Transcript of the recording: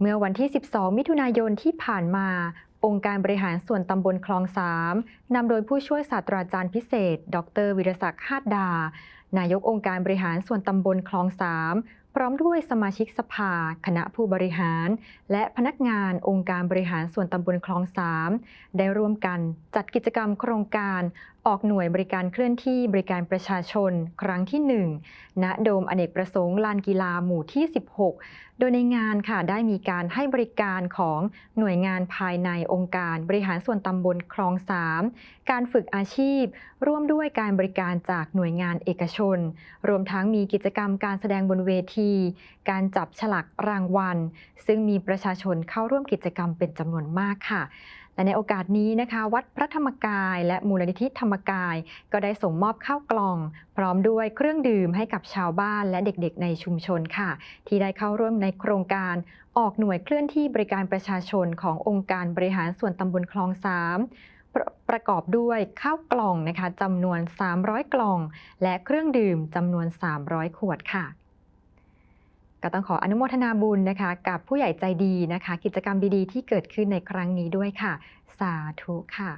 เมื่อวันที่ 12 มิถุนายนที่ผ่านมา องค์การบริหารส่วนตำบลคลองสามนำโดยผู้ช่วยศาสตราจารย์พิเศษ ดรวิรศักดิ์ฮาดดา นายกองค์การบริหารส่วนตำบลคลองสามพร้อมด้วยสมาชิกสภา คณะผู้บริหาร และพนักงานองค์การบริหารส่วนตำบลคลองสามได้ร่วมกันจัดกิจกรรมโครงการ ออกหน่วยบริการเคลื่อนที่บริการประชาชน ครั้งที่ 1 ณ โดมอเนกประสงค์ลานกีฬาหมู่ที่ 16 โดยในงานค่ะได้มีการให้บริการของหน่วยงานภายในองค์การบริหารส่วนตำบลคลองสามการฝึกอาชีพ ร่วมด้วยการบริการจากหน่วยงานเอกชน รวมทั้งมีกิจกรรมการแสดงบนเวที การจับฉลากรางวัล ซึ่งมีประชาชนเข้าร่วมกิจกรรมเป็นจำนวนมากค่ะและในโอกาสนี้นะคะ วัดพระธรรมกาย และมูลนิธิธรรมกาย ก็ได้ส่งมอบข้าวกล่อง พร้อมด้วยเครื่องดื่มให้กับชาวบ้านและเด็กๆ ในชุมชนค่ะ ที่ได้เข้าร่วมในโครงการออกหน่วยเคลื่อนที่บริการประชาชนขององค์การบริหารส่วนตำบลคลองสามประประกอบด้วยข้าวกล่องนะคะจำนวน 300 กล่อง และเครื่องดื่มจำนวน 300 ขวดค่ะ ก็ต้องขออนุโมทนาบุญนะคะ กับผู้ใหญ่ใจดีนะคะ กิจกรรมดีๆ ที่เกิดขึ้นในครั้งนี้ด้วยค่ะ สาธุค่ะ